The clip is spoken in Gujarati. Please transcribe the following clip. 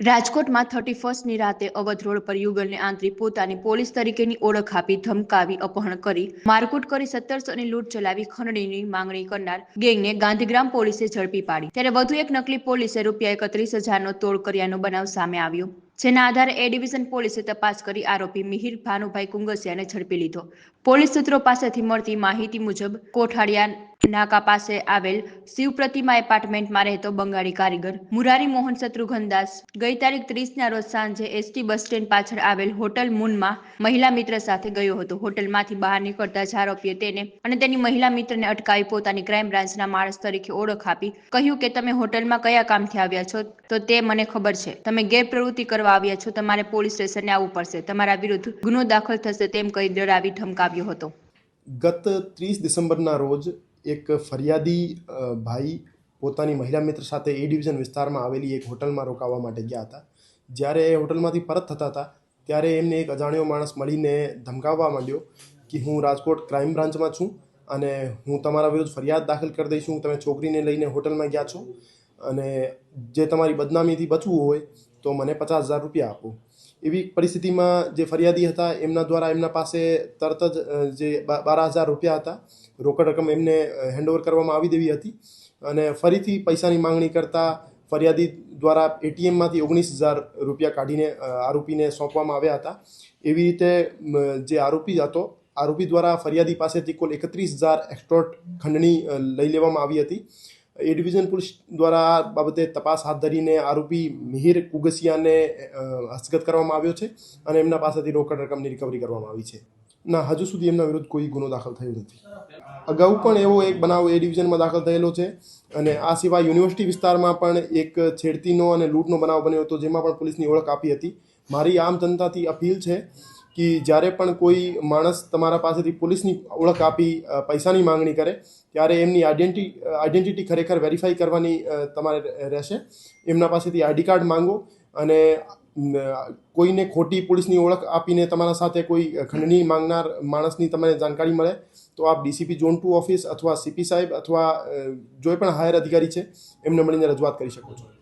રાજકોટમાં થર્ટી ફર્સ્ટની રાતે અવધ પર યુગલને આંતરી પોતાની પોલીસ તરીકેની ઓળખ આપી ધમકાવી, અપહરણ કરી, મારકુટ કરી સત્તરસોની લૂંટ ચલાવી ખંડણીની માંગણી કરનાર ગેંગને ગાંધીગ્રામ પોલીસે ઝડપી પાડી. ત્યારે વધુ એક નકલી પોલીસે રૂપિયા એકત્રીસ હજારનો તોડ કર્યાનો બનાવ સામે આવ્યો, જેના આધારે એ ડિવિઝન પોલીસે તપાસ કરી આરોપી મિહિર ભાનુભાઈ કુંગસિયાને ઝડપી લીધો. પોલીસ સૂત્રો પાસેથી મળતી માહિતી મુજબ કોઠાડિયા નાકા પાસે આવેલ શિવ પ્રતિમા એપાર્ટમેન્ટમાં રહેતો બંગાળી કારીગર મુરારી મોહન શત્રુઘ્નદાસ. ગઈ તારીખ ત્રીસના રોજ સાંજે એસટી બસ સ્ટેન્ડ પાછળ આવેલ હોટલ મૂનમાં મહિલા મિત્ર સાથે ગયો હતો. હોટલમાંથી બહાર નીકળતા જ આરોપીએ તેને અને તેની મહિલા મિત્રને અટકાવી પોતાની ક્રાઇમ બ્રાન્ચના માણસ તરીકે ઓળખ આપી, કહ્યું કે તમે હોટલમાં કયા કામથી આવ્યા છો? તો તે મને ખબર છે. તમે ગેરપ્રવૃત્તિ કરવા આવ્યા છો, તમારે પોલીસ સ્ટેશને આવવું પડશે. તમારા વિરુદ્ધ ગુનો દાખલ થશે તેમ કહી ડરાવી ધમકાવ્યો હતો. ગત ત્રીસ ડિસેમ્બરના રોજ એક ફરિયાદી ભાઈ પોતાની મહિલા મિત્ર સાથે એ ડિવિઝન વિસ્તારમાં આવેલી એક હોટલમાં રોકાવા માટે ગયા હતા. જ્યારે એ હોટલમાંથી પરત થતા હતા, ત્યારે એમને એક અજાણ્યો માણસ મળીને ધમકાવવા માંડ્યો કે હું રાજકોટ ક્રાઇમ બ્રાન્ચમાં છું અને હું તમારા વિરુદ્ધ ફરિયાદ દાખલ કરી દઈશ તમે છોકરીને લઈને હોટલમાં ગયા છો અને જે તમારી બદનામીથી બચવું હોય તો મને પચાસ હજાર રૂપિયા આપો. એવી પરિસ્થિતિમાં જે ફરિયાદી હતા, એમના દ્વારા એમના પાસે તરત જ જે બાર હજાર રૂપિયા હતા, રોકડ રકમ એમને હેન્ડઓવર કરવામાં આવી દેવી હતી અને ફરીથી પૈસાની માંગણી કરતા ફરિયાદી દ્વારા એટીએમમાંથી ઓગણીસ હજાર રૂપિયા કાઢીને આરોપીને સોંપવામાં આવ્યા હતા. એવી રીતે જે આરોપી હતો, આરોપી દ્વારા ફરિયાદી પાસેથી કુલ એકત્રીસ હજાર એક્સટોર્ટ ખંડણી લઈ લેવામાં આવી હતી. એ ડિવિઝન પોલીસ દ્વારા બાબતે તપાસ હાથ ધરીને આરોપી મિહિર કુગસિયાને હસ્તગત કરવામાં આવ્યો છે અને એમના પાસેથી રોકડ રકમની રિકવરી કરવામાં આવી છે. ના, હજુ સુધી એમના વિરુદ્ધ કોઈ ગુનો દાખલ થયો નથી. અગાઉ પણ એવો એક બનાવ એ ડિવિઝનમાં દાખલ થયેલો છે અને આ સિવાય યુનિવર્સિટી વિસ્તારમાં પણ એક છેડતીનો અને લૂંટનો બનાવ બન્યો હતો જેમાં પણ પોલીસની ઓળખ આપી હતી. મારી આમ જનતાથી અપીલ છે કે જ્યારે પણ કોઈ માણસ તમારા પાસેથી પોલીસની ઓળખ આપી પૈસાની માંગણી કરે, ત્યારે એમની આઈડેન્ટિટી આઈડેન્ટિટી ખરેખર વેરીફાઈ કરવાની તમારે રહેશે. એમના પાસેથી આઈડી કાર્ડ માંગો અને કોઈને ખોટી પોલીસની ઓળખ આપીને તમારા સાથે કોઈ ખંડણી માંગનાર માણસની તમને જાણકારી મળે, તો આપ ડીસીપી ઝોન ટુ ઓફિસ અથવા સીપી સાહેબ અથવા જોઈ પણ હાયર અધિકારી છે, એમને મળીને રજૂઆત કરી શકો છો.